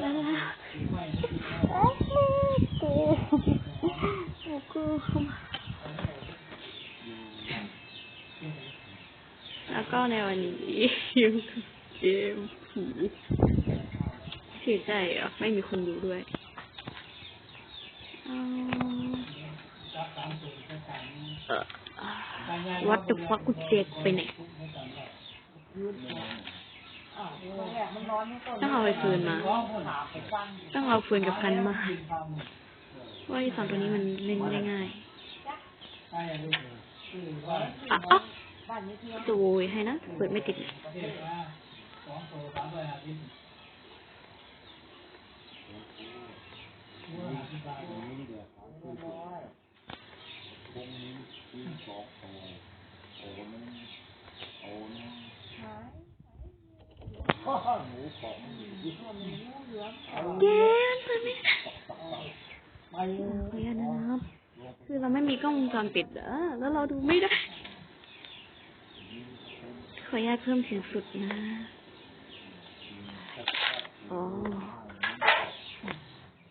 แล้วนะโอ้โหกูโอ้กูแล้วก็ในวันนี้อยู่กับเกมผีเสียใจเหรอไม่มีคนดูด้วยเอาเอ่อวัดตุฟักกุเจกไปไหน ต้องเอาไปฟืนมา ต้องเอาฟืนกับกันมา ว่าไอ้สองตัวนี้มันเล่นได้ง่ายอะอะจะโวยให้นะ เปิดไม่ติด เลยเกมเปิดไม่ได้ขออนุญาตนะครับ คือเราไม่มีกล้องวงจรปิดเหรอแล้วเราดูไม่ได้ ขออนุญาตเพิ่มเสียงสุดนะโอ๋อ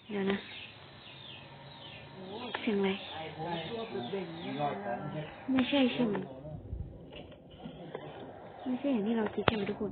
เดี๋ยวนะเสียงอะไรไม่ใช่ใช่ไหมไม่ใช่อย่างที่เราคิดใช่ไหมทุกคน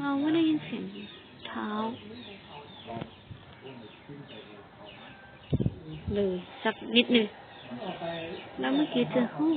เราไม่ได้ยินเสียงเท้า เลย สักนิดหนึ่ง แล้วเมื่อกี้เจอห้อง